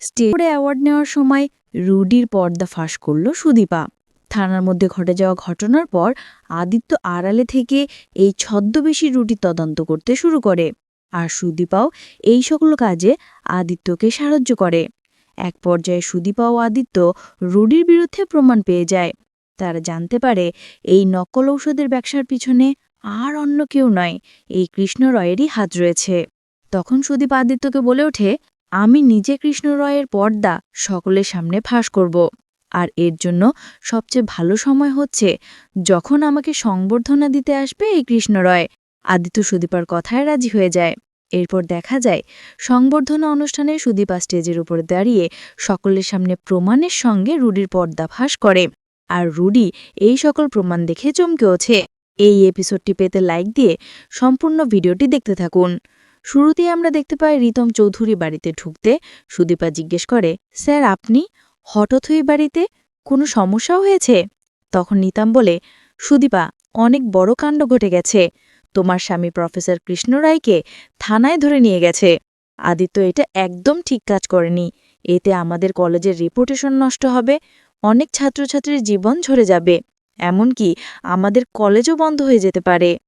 স্টেজে অ্যাওয়ার্ড নেওয়ার সময় রুডির পর্দা ফাঁস করল সুদীপা। থানার মধ্যে ঘটে যাওয়া ঘটনার পর আদিত্য আড়ালে থেকে এই ছদ্মবেশী রুটি তদন্ত করতে শুরু করে আর সুদীপাও এই সকল কাজে আদিত্যকে সাহায্য করে। এক পর্যায়ে সুদীপা ও আদিত্য রুডির বিরুদ্ধে প্রমাণ পেয়ে যায়। তারা জানতে পারে এই নকল ঔষধের ব্যবসার পিছনে আর অন্য কেউ নয়, এই কৃষ্ণ রয়েরই হাত রয়েছে। তখন সুদীপ আদিত্যকে বলে ওঠে আমি নিজে কৃষ্ণ রয়ের পর্দা সকলের সামনে ফাঁস করব। আর এর জন্য সবচেয়ে ভালো সময় হচ্ছে যখন আমাকে সংবর্ধনা দিতে আসবে এই কৃষ্ণ রয়। আদিত্য সুদীপার কথায় রাজি হয়ে যায়। এরপর দেখা যায়, সংবর্ধনা অনুষ্ঠানে সুদীপা স্টেজের উপরে দাঁড়িয়ে সকলের সামনে প্রমাণের সঙ্গে রুডির পর্দা ফাঁস করে। আর রুডি এই সকল প্রমাণ দেখে চমকে ওঠে। এই এপিসোডটি পেতে লাইক দিয়ে সম্পূর্ণ ভিডিওটি দেখতে থাকুন। শুরুতেই আমরা দেখতে পাই রিতম চৌধুরী বাড়িতে ঢুকতে সুদীপা জিজ্ঞেস করে, স্যার, আপনি হঠাৎ হয়ে বাড়িতে কোনো সমস্যাও হয়েছে? তখন নিতাম বলে, সুদীপা, অনেক বড় কাণ্ড ঘটে গেছে। তোমার স্বামী প্রফেসর কৃষ্ণ রায়কে থানায় ধরে নিয়ে গেছে। আদিত্য এটা একদম ঠিক কাজ করেনি। এতে আমাদের কলেজের রেপুটেশন নষ্ট হবে, অনেক ছাত্রছাত্রীর জীবন ঝরে যাবে। এমনকি আমাদের কলেজও বন্ধ হয়ে যেতে পারে।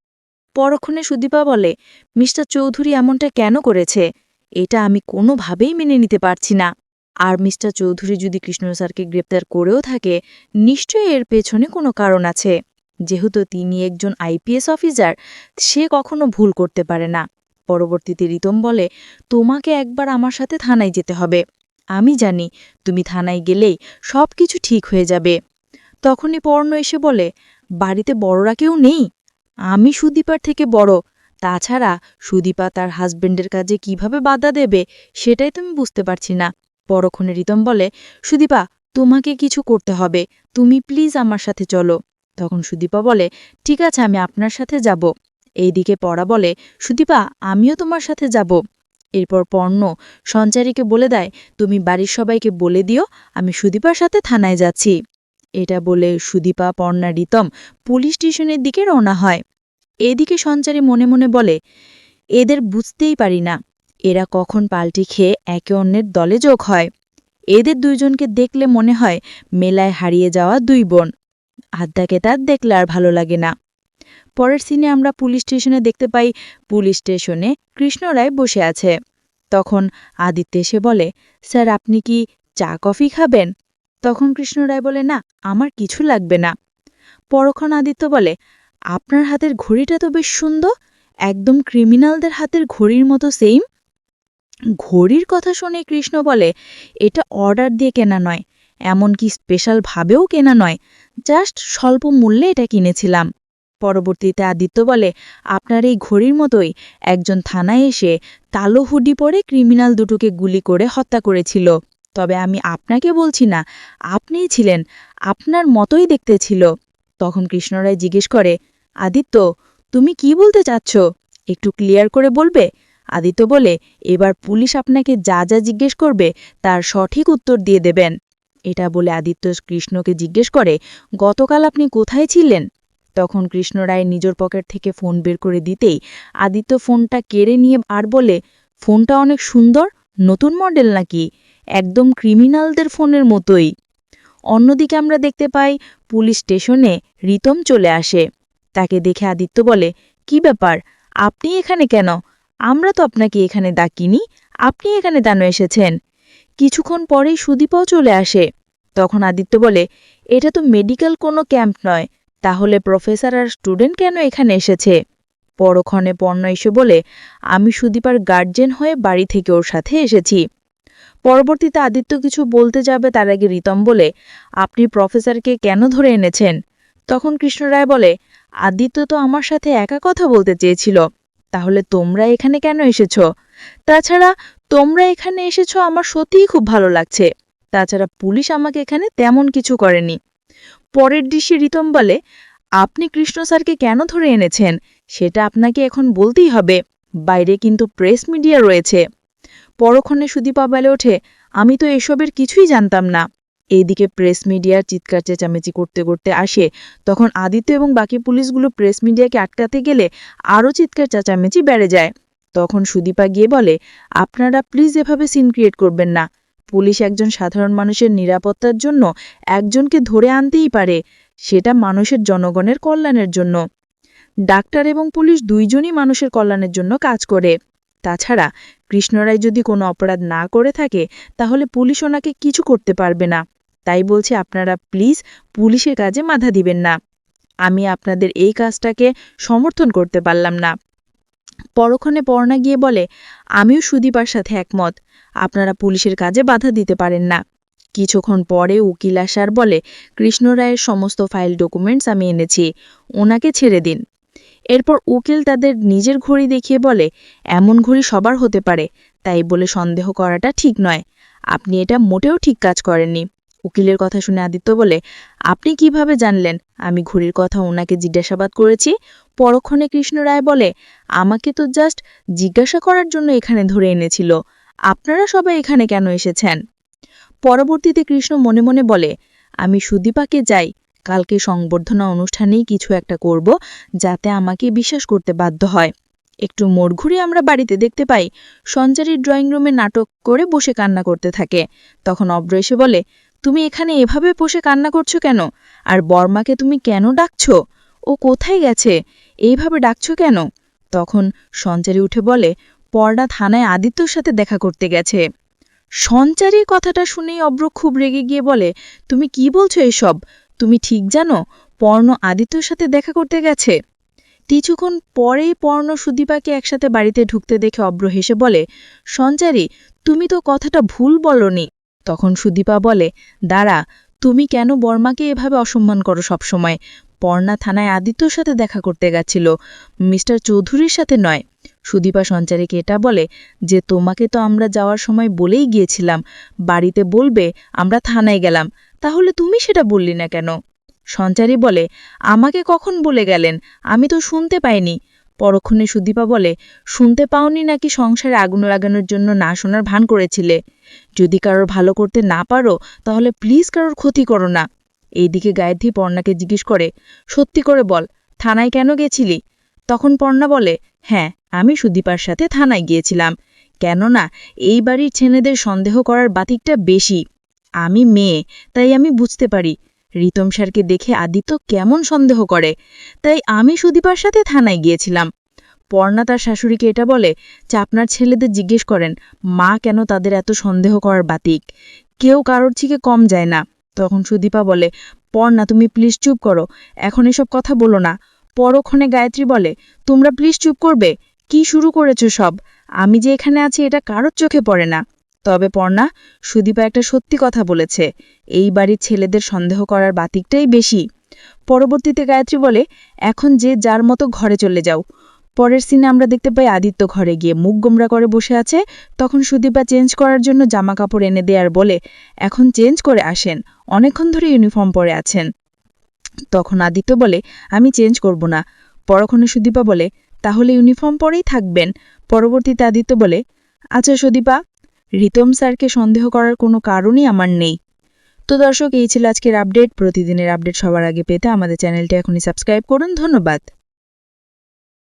পরক্ষণে সুদীপা বলে, মিস্টার চৌধুরী এমনটা কেন করেছে? এটা আমি কোনোভাবেই মেনে নিতে পারছি না। আর মিস্টার চৌধুরী যদি কৃষ্ণ স্যারকে গ্রেপ্তার করেও থাকে, নিশ্চয়ই এর পেছনে কোনো কারণ আছে। যেহেতু তিনি একজন আইপিএস অফিসার, সে কখনো ভুল করতে পারে না। পরবর্তীতে রিতম বলে, তোমাকে একবার আমার সাথে থানায় যেতে হবে। আমি জানি তুমি থানায় গেলেই সব কিছু ঠিক হয়ে যাবে। তখনই পর্ণ এসে বলে, বাড়িতে বড়রা কেউ নেই? আমি সুদীপার থেকে বড়। তাছাড়া সুদীপা তার হাজবেন্ডের কাজে কীভাবে বাধা দেবে সেটাই তুমি বুঝতে পারছি না। পরক্ষণে রিতম বলে, সুদীপা, তোমাকে কিছু করতে হবে। তুমি প্লিজ আমার সাথে চলো। তখন সুদীপা বলে, ঠিক আছে, আমি আপনার সাথে যাব। এইদিকে পড়া বলে, সুদীপা, আমিও তোমার সাথে যাব। এরপর পর্ণ সঞ্চারীকে বলে দেয়, তুমি বাড়ির সবাইকে বলে দিও, আমি সুদীপার সাথে থানায় যাচ্ছি। এটা বলে সুদীপা পর্ণা রিতম পুলিশ স্টেশনের দিকে রওনা হয়। এদিকে সঞ্চারী মনে মনে বলে, এদের বুঝতেই পারি না। এরা কখন পাল্টি খেয়ে একে অন্যের দলে যোগ হয়। এদের দুইজনকে দেখলে মনে হয় মেলায় হারিয়ে যাওয়া দুই বোন। আদ্যাকে তার দেখলে আর ভালো লাগে না। পরের সিনে আমরা পুলিশ স্টেশনে দেখতে পাই পুলিশ স্টেশনে কৃষ্ণ রায় বসে আছে। তখন আদিত্য এসে বলে, স্যার, আপনি কি চা, কফি খাবেন? তখন কৃষ্ণ রায় বলে, না, আমার কিছু লাগবে না। পরক্ষণ আদিত্য বলে, আপনার হাতের ঘড়িটা তো বেশ সুন্দর, একদম ক্রিমিনালদের হাতের ঘড়ির মতো সেম ঘড়ির কথা শুনে কৃষ্ণ বলে, এটা অর্ডার দিয়ে কেনা নয় এমনকি স্পেশালভাবেও কেনা নয় জাস্ট স্বল্প মূল্যে এটা কিনেছিলাম। পরবর্তীতে আদিত্য বলে, আপনার এই ঘড়ির মতোই একজন থানায় এসে তালো হুডি পরে ক্রিমিনাল দুটোকে গুলি করে হত্যা করেছিল। তবে আমি আপনাকে বলছি না, আপনিই ছিলেন, আপনার মতোই দেখতে ছিল। তখন কৃষ্ণরায় জিজ্ঞেস করে, আদিত্য, তুমি কি বলতে চাচ্ছ? একটু ক্লিয়ার করে বলবে? আদিত্য বলে, এবার পুলিশ আপনাকে যা যা জিজ্ঞেস করবে, তার সঠিক উত্তর দিয়ে দেবেন। এটা বলে আদিত্য কৃষ্ণকে জিজ্ঞেস করে, গতকাল আপনি কোথায় ছিলেন? তখন কৃষ্ণ রায় নিজের পকেট থেকে ফোন বের করে দিতেই আদিত্য ফোনটা কেড়ে নিয়ে আর বলে, ফোনটা অনেক সুন্দর, নতুন মডেল নাকি? একদম ক্রিমিনালদের ফোনের মতোই। অন্যদিকে আমরা দেখতে পাই, পুলিশ স্টেশনে রিতম চলে আসে। তাকে দেখে আদিত্য বলে, কি ব্যাপার? আপনি এখানে কেন? আমরা তো আপনাকে এখানে ডাকিনি। আপনি এখানে কেন এসেছেন? কিছুক্ষণ পরেই সুদীপাও চলে আসে। তখন আদিত্য বলে, এটা তো মেডিকেল কোনো ক্যাম্প নয়। তাহলে প্রফেসর আর স্টুডেন্ট কেন এখানে এসেছে? পরক্ষণে পর্ণ এসে বলে, আমি সুদীপার গার্জেন হয়ে বাড়ি থেকে ওর সাথে এসেছি। পরবর্তীতে আদিত্য কিছু বলতে যাবে তার আগে রিতম বলে, আপনি প্রফেসরকে কেন ধরে এনেছেন? তখন কৃষ্ণ রায় বলে, আদিত্য তো আমার সাথে একা কথা বলতে চেয়েছিল, তাহলে তোমরা এখানে কেন এসেছ? তাছাড়া তোমরা এখানে এসেছ আমার সত্যিই খুব ভালো লাগছে, তাছাড়া পুলিশ আমাকে এখানে তেমন কিছু করেনি। পরের দৃশ্যে রিতম বলে, আপনি কৃষ্ণ স্যারকে কেন ধরে এনেছেন? সেটা আপনাকে এখন বলতেই হবে, বাইরে কিন্তু প্রেস মিডিয়া রয়েছে। পরক্ষণে সুদীপা বলে ওঠে, আমি তো এসবের কিছুই জানতাম না। এইদিকে প্রেস মিডিয়ার চিৎকার চেঁচামেচি করতে করতে আসে। তখন আদিত্য এবং বাকি পুলিশগুলো প্রেস মিডিয়াকে আটকাতে গেলে আরও চিৎকার চেঁচামেচি বেড়ে যায়। তখন সুদীপা গিয়ে বলে, আপনারা প্লিজ এভাবে সিন ক্রিয়েট করবেন না। পুলিশ একজন সাধারণ মানুষের নিরাপত্তার জন্য একজনকে ধরে আনতেই পারে। সেটা মানুষের জনগণের কল্যাণের জন্য। ডাক্তার এবং পুলিশ দুইজনই মানুষের কল্যাণের জন্য কাজ করে। তাছাড়া কৃষ্ণরায় যদি কোনো অপরাধ না করে থাকে, তাহলে পুলিশ ওনাকে কিছু করতে পারবে না। তাই বলছি আপনারা প্লিজ পুলিশের কাজে বাধা দিবেন না। আমি আপনাদের এই কাজটাকে সমর্থন করতে পারলাম না। পরক্ষণে পর্ণা গিয়ে বলে, আমিও সুদীপার সাথে একমত। আপনারা পুলিশের কাজে বাধা দিতে পারেন না। কিছুক্ষণ পরে উকিল আসার বলে, কৃষ্ণ রায়ের সমস্ত ফাইল ডকুমেন্টস আমি এনেছি। ওনাকে ছেড়ে দিন। এরপর উকিল তাদের নিজের ঘড়ি দেখিয়ে বলে, এমন ঘড়ি সবার হতে পারে। তাই বলে সন্দেহ করাটা ঠিক নয়। আপনি এটা মোটেও ঠিক কাজ করেননি। উকিলের কথা শুনে আদিত্য বলে, আপনি কীভাবে জানলেন? আমি ঘড়ির কথা ওনাকে জিজ্ঞাসাবাদ করেছি। পরক্ষণে কৃষ্ণ রায় বলে, আমাকে তো জাস্ট জিজ্ঞাসা করার জন্য এখানে ধরে এনেছিল। আপনারা সবাই এখানে কেন এসেছেন? পরবর্তীতে কৃষ্ণ মনে মনে বলে, আমি সুদীপাকে যাই। কালকে সংবর্ধনা অনুষ্ঠানেই কিছু একটা করব যাতে আমাকে বিশ্বাস করতে বাধ্য হয়। একটু মোড় ঘুরে আমরা বাড়িতে দেখতে পাই সঞ্চারীর ড্রয়িং রুমে নাটক করে বসে কান্না করতে থাকে। তখন অব্র এসে বলে, তুমি এখানে এভাবে বসে কান্না করছ কেন? আর বর্মাকে তুমি কেন ডাকছো? ও কোথায় গেছে? এইভাবে ডাকছো কেন? তখন সঞ্চারী উঠে বলে পর্ণা থানায় আদিত্যর সাথে দেখা করতে গেছে। সঞ্চারীর কথাটা শুনেই অব্র খুব রেগে গিয়ে বলে, তুমি কি বলছো এসব? তুমি ঠিক জানো, পর্ণ আদিত্যর সাথে দেখা করতে গেছে। কিছুক্ষণ পরেই পর্ণ সুদীপাকে একসাথে বাড়িতে ঢুকতে দেখে অব্র হেসে বলে, সঞ্চারী, তুমি তো কথাটা ভুল বলনি। তখন সুদীপা বলে, দাঁড়া, তুমি কেন বর্মাকে এভাবে অসম্মান করো সবসময়? পর্ণা থানায় আদিত্যর সাথে দেখা করতে গেছিল। মিস্টার চৌধুরীর সাথে নয়। সুদীপা সঞ্চারীকে এটা বলে যে, তোমাকে তো আমরা যাওয়ার সময় বলেই গিয়েছিলাম। বাড়িতে বলবে, আমরা থানায় গেলাম। তাহলে তুমি সেটা বললি না কেন? সঞ্চারী বলে, আমাকে কখন বলে গেলেন? আমি তো শুনতে পাইনি। পরক্ষণে সুদীপা বলে, শুনতে পাওনি নাকি সংসারে আগুন লাগানোর জন্য না শোনার ভান করেছিলে? যদি কারোর ভালো করতে না পারো, তাহলে প্লিজ কারোর ক্ষতি করো না। এইদিকে গায়ত্রী পর্ণাকে জিজ্ঞেস করে, সত্যি করে বল, থানায় কেন গেছিলি? তখন পর্ণা বলে হ্যাঁ আমি সুদীপার সাথে থানায় গিয়েছিলাম। কেননা, এই বাড়ির ছেলেদের সন্দেহ করার বাতিকটা বেশি। আমি মেয়ে, তাই আমি বুঝতে পারি। রিতম স্যারকে দেখে আদিত্য কেমন সন্দেহ করে। তাই আমি সুদীপার সাথে থানায় গিয়েছিলাম। পর্ণা তার শাশুড়িকে এটা বলে, যে আপনার ছেলেদের জিজ্ঞেস করেন, মা কেন তাদের এত সন্দেহ করার বাতিক? কেউ কারোর থেকে কম যায় না। তখন সুদীপা বলে, পর্ণা, তুমি প্লিজ চুপ করো। এখন এসব কথা বলো না। পরক্ষণে গায়ত্রী বলে, তোমরা প্লিজ চুপ করবে। কি শুরু করেছ সব? আমি যে এখানে আছি, এটা কারোর চোখে পড়ে না। তবে পর্ণা, সুদীপা একটা সত্যি কথা বলেছে, এই বাড়ির ছেলেদের সন্দেহ করার বাতিকটাই বেশি। পরবর্তীতে গায়ত্রী বলে, এখন যে যার মতো ঘরে চলে যাও। পরের সিনে আমরা দেখতে পাই আদিত্য ঘরে গিয়ে মুখ গোমরা করে বসে আছে। তখন সুদীপা চেঞ্জ করার জন্য জামা কাপড় এনে দেয়ার বলে, এখন চেঞ্জ করে আসেন। অনেকক্ষণ ধরে ইউনিফর্ম পরে আছেন। তখন আদিত্য বলে, আমি চেঞ্জ করব না। পরক্ষণে সুদীপা বলে, তাহলে ইউনিফর্ম পরেই থাকবেন। পরবর্তীতে আদিত্য বলে আচ্ছা সুদীপা, রিতম স্যারকে সন্দেহ করার কোনো কারণই আমার নেই। তো দর্শক, এই ছিল আজকের আপডেট। প্রতিদিনের আপডেট সবার আগে পেতে আমাদের চ্যানেলটি এখনই সাবস্ক্রাইব করুন। ধন্যবাদ।